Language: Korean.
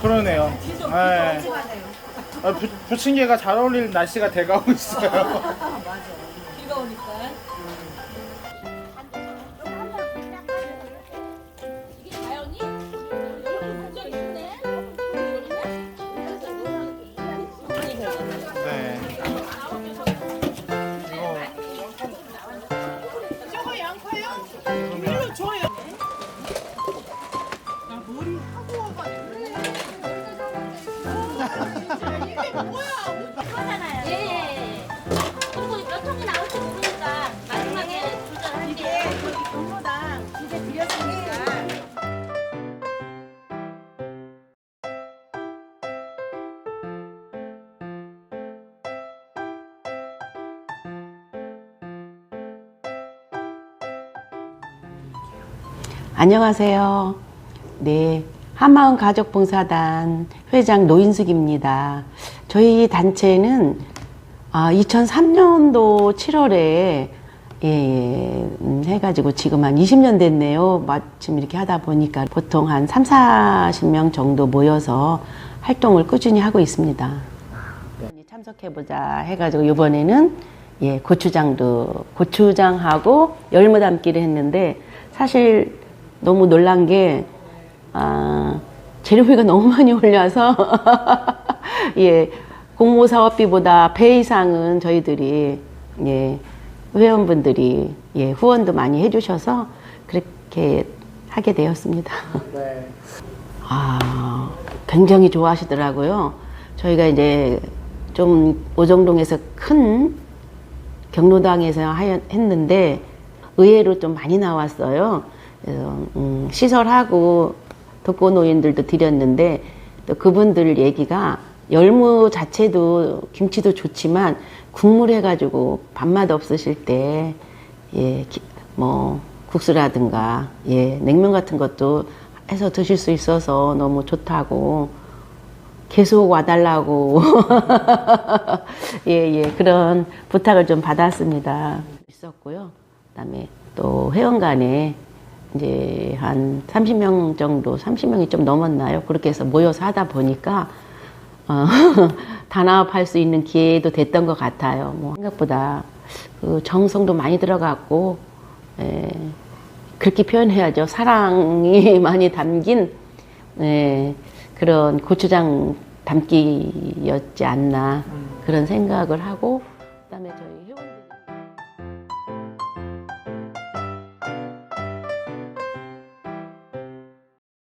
그러네요. 네. 아, 부, 부침개가 잘 어울리는 날씨가 돼가고 있어요. 비가 오니까. 이게 자연이? 여기 문적 있네. 네. 이거 저거 양파요? 안녕하세요. 네. 한마음 가족봉사단 회장 노인숙입니다. 저희 단체는 아, 2003년도 7월에 예, 예, 음, 해가지고 지금 한 20년 됐네요. 마침 이렇게 하다 보니까 보통 한 3, 40명 정도 모여서 활동을 꾸준히 하고 있습니다. 참석해보자 해가지고 이번에는 예, 고추장도 고추장하고 열무 담기를 했는데 사실 너무 놀란 게 아, 재료비가 너무 많이 올려서 예, 공모 사업비보다 배 이상은 저희들이 예, 회원분들이 예, 후원도 많이 해주셔서 그렇게 하게 되었습니다. 네. 아, 굉장히 좋아하시더라고요. 저희가 이제 좀 오정동에서 큰 경로당에서 하였- 했는데 의외로 좀 많이 나왔어요. 그래서 음, 시설하고 독거노인들도 드렸는데 또 그분들 얘기가 열무 자체도 김치도 좋지만 국물 해가지고 밥맛 없으실 때 예, 기- 뭐 국수라든가 예, 냉면 같은 것도 해서 드실 수 있어서 너무 좋다고 계속 와달라고 예, 예, 그런 부탁을 좀 받았습니다. 있었고요. 그다음에 또 회원간에 이제 한 30명 정도, 30명이 좀 넘었나요? 그렇게 해서 모여서 하다 보니까 어, 단합할 수 있는 기회도 됐던 것 같아요. 뭐 생각보다 그 정성도 많이 들어갔고, 예, 그렇게 표현해야죠. 사랑이 많이 담긴 예, 그런 고추장 담기였지 않나 그런 생각을 하고